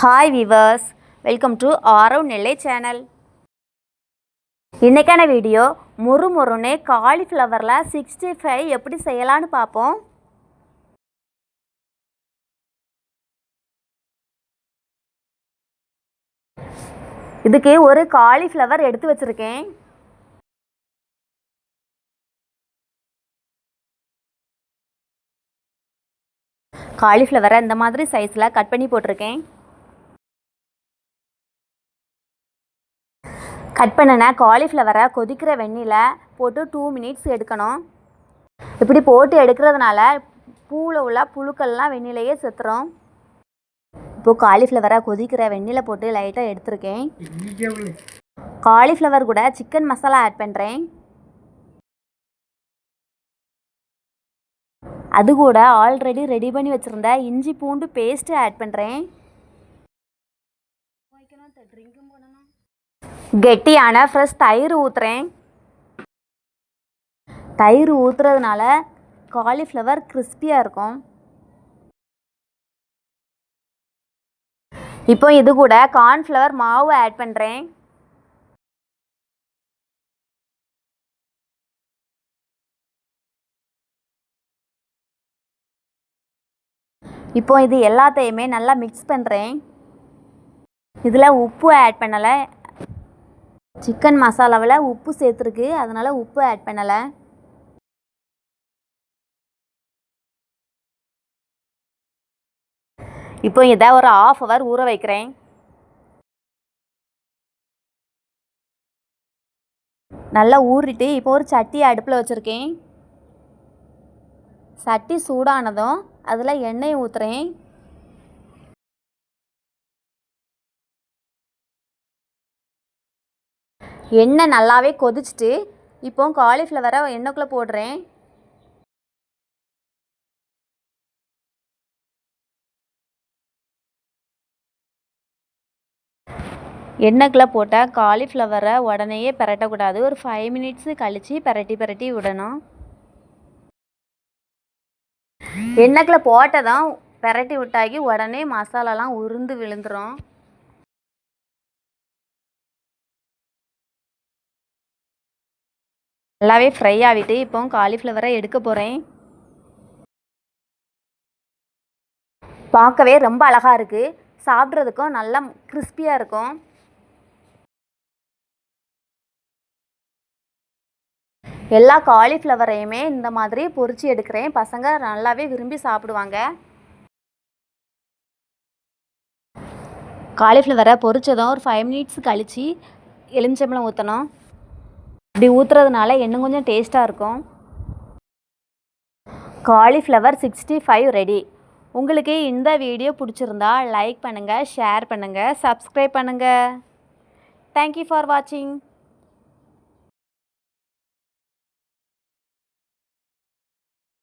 Hi viewers welcome to Aarav Nellai channel இன்றைக்கான video முறு முறுனே காலிஃப்ளவரில் சிக்ஸ்டி ஃபைவ் எப்படி செய்யலான்னு பார்ப்போம். இதுக்கு ஒரு காலிஃப்ளவர் எடுத்து வச்சுருக்கேன். காலிஃப்ளவரை இந்த மாதிரி சைஸில் கட் பண்ணி போட்டிருக்கேன். கட் பண்ணின காலிஃப்ளவரை கொதிக்கிற வெந்நில போட்டு டூ மினிட்ஸ் எடுக்கணும். இப்படி போட்டு எடுக்கிறதுனால பூவில் உள்ள புழுக்கள்லாம் வெந்நிலையே செத்துறோம் இப்போது காலிஃப்ளவரை கொதிக்கிற வெந்நில போட்டு லைட்டாக எடுத்திருக்கேன். காலிஃப்ளவர் கூட சிக்கன் மசாலா ஆட் பண்ணுறேன் அது கூட ஆல்ரெடி ரெடி பண்ணி வச்சுருந்த இஞ்சி பூண்டு பேஸ்ட்டு ஆட் பண்ணுறேன் கெட்டியான ஃப்ரெஷ் தயிர் ஊற்றுறேன் தயிர் ஊற்றுறதுனால காலிஃப்ளவர் கிறிஸ்பியாக இருக்கும். இப்போ இது கூட கார்ன்ஃப்ளவர் மாவு ஆட் பண்ணுறேன் இப்போ இது எல்லாத்தையுமே நல்லா மிக்ஸ் பண்ணுறேன் இதில் உப்பு ஆட் பண்ணலை. சிக்கன் மசாலாவில் உப்பு சேர்த்துருக்கு. அதனால் உப்பு ஆட் பண்ணலை. இப்போ இதை ஒரு ஆஃப் ஹவர் ஊற வைக்கிறேன். நல்லா ஊறிட்டு இப்போ ஒரு சட்டி அடுப்பில் வச்சுருக்கேன். சட்டி சூடானதும் அதில் எண்ணெய் ஊற்றுறேன் எண்ணெய் நல்லாவே கொதிச்சுட்டு இப்போ காலிஃப்ளவரை எண்ணெய்க்குள்ளே போடுறேன். எண்ணெய்க்குள்ளே போட்டால் காலிஃப்ளவரை உடனேயே பிரட்டக்கூடாது. ஒரு ஃபைவ் மினிட்ஸு கழித்து பிரட்டி பிரட்டி விடணும். எண்ணெய்க்குள்ளே போட்டதும் பிரட்டி விட்டாக்கி உடனே மசாலாலாம் உருந்து விழுந்துடும் நல்லாவே ஃப்ரை ஆகிட்டு இப்போ காலிஃப்ளவரை எடுக்க போகிறேன் பார்க்கவே ரொம்ப அழகாக இருக்குது சாப்பிட்றதுக்கும் நல்லா கிறிஸ்பியாக இருக்கும். எல்லா காலிஃப்ளவரையுமே இந்த மாதிரி பொறிச்சு எடுக்கிறேன். பசங்க நல்லாவே விரும்பி சாப்பிடுவாங்க. காலிஃப்ளவரை பொறிச்சதும் ஒரு ஃபைவ் மினிட்ஸ் கழித்து எலுமிச்சம்பழம் ஊற்றணும் இப்படி ஊற்றுறதுனால இன்னும் கொஞ்சம் டேஸ்ட்டாக இருக்கும். காலிஃப்ளவர் சிக்ஸ்டி ஃபைவ் ரெடி உங்களுக்கு இந்த வீடியோ பிடிச்சிருந்தா லைக் பண்ணுங்கள் ஷேர் பண்ணுங்கள் சப்ஸ்கிரைப் பண்ணுங்கள் தேங்க்யூ ஃபார் வாட்சிங்